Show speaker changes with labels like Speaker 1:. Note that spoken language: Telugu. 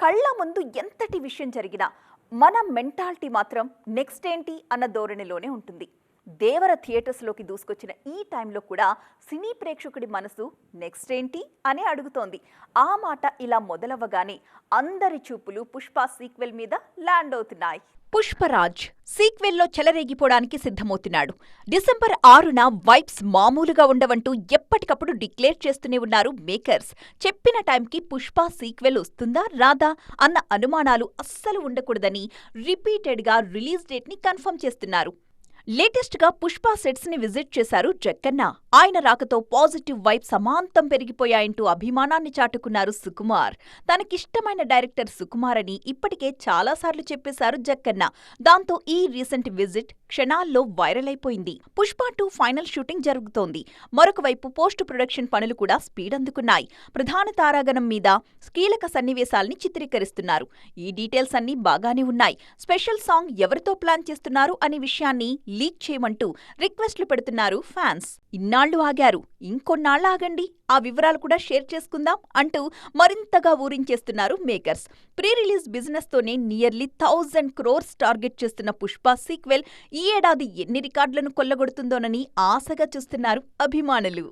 Speaker 1: కళ్ళ ముందు ఎంతటి విషయం జరిగినా మన మెంటాలిటీ మాత్రం నెక్స్ట్ ఏంటి అన్న ధోరణిలోనే ఉంటుంది. దేవర థియేటర్స్లోకి దూసుకొచ్చిన ఈ టైంలో కూడా సినీ ప్రేక్షకుడి మనసు నెక్స్ట్ ఏంటి అని అడుగుతోంది. ఆ మాట ఇలా మొదలవ్వగానే అందరి చూపులు పుష్ప సీక్వెల్ మీద ల్యాండ్ అవుతున్నాయి. పుష్పరాజ్ సీక్వెల్లో చెలరేగిపోవడానికి సిద్ధమవుతున్నాడు. డిసెంబర్ ఆరున వైబ్స్ మామూలుగా ఉండవంటూ ఎప్పటికప్పుడు డిక్లేర్ చేస్తూనే ఉన్నారు మేకర్స్. చెప్పిన టైంకి పుష్ప సీక్వెల్ వస్తుందా రాదా అన్న అనుమానాలు అస్సలు ఉండకూడదని రిపీటెడ్గా రిలీజ్ డేట్ని కన్ఫర్మ్ చేస్తున్నారు. లేటెస్ట్గా పుష్ప సెట్స్ని విజిట్ చేశారు జక్కన్న. ఆయన రాకతో పాజిటివ్ వైబ్ సమాంతం పెరిగిపోయాయంటూ అభిమానాన్ని చాటుకున్నారు సుకుమార్. తనకిష్టమైన డైరెక్టర్ సుకుమార్ అని ఇప్పటికే చాలాసార్లు చెప్పేశారు జక్కన్న. దాంతో ఈ రీసెంట్ విజిట్ క్షణాల్లో వైరల్ అయిపోయింది. పుష్ప టూ ఫైనల్ షూటింగ్ జరుగుతోంది. మరొక వైపు పోస్ట్ ప్రొడక్షన్ పనులు కూడా స్పీడ్ అందుకున్నాయి. ప్రధాన తారాగణం మీద కీలక సన్నివేశాల్ని చిత్రీకరిస్తున్నారు. ఈ డీటెయిల్స్ అన్నీ బాగానే ఉన్నాయి. స్పెషల్ సాంగ్ ఎవరితో ప్లాన్ చేస్తున్నారు అనే విషయాన్ని లీక్ చేయమంటూ రిక్వెస్ట్లు పెడుతున్నారు ఫ్యాన్స్. ఇన్నాళ్ళు ఆగారు. ఇంకొన్నాళ్ళు ఆగండి. ఆ వివరాలు కూడా షేర్ చేసుకుందాం అంటూ మరింతగా ఊరించేస్తున్నారు మేకర్స్. ప్రీ రిలీజ్ బిజినెస్ తోనే నియర్లీ థౌజండ్ క్రోర్స్ టార్గెట్ చేస్తున్న పుష్ప సీక్వెల్ ఈ ఏడాది ఎన్ని రికార్డులను కొల్లగొడుతుందోనని ఆశగా చూస్తున్నారు అభిమానులు.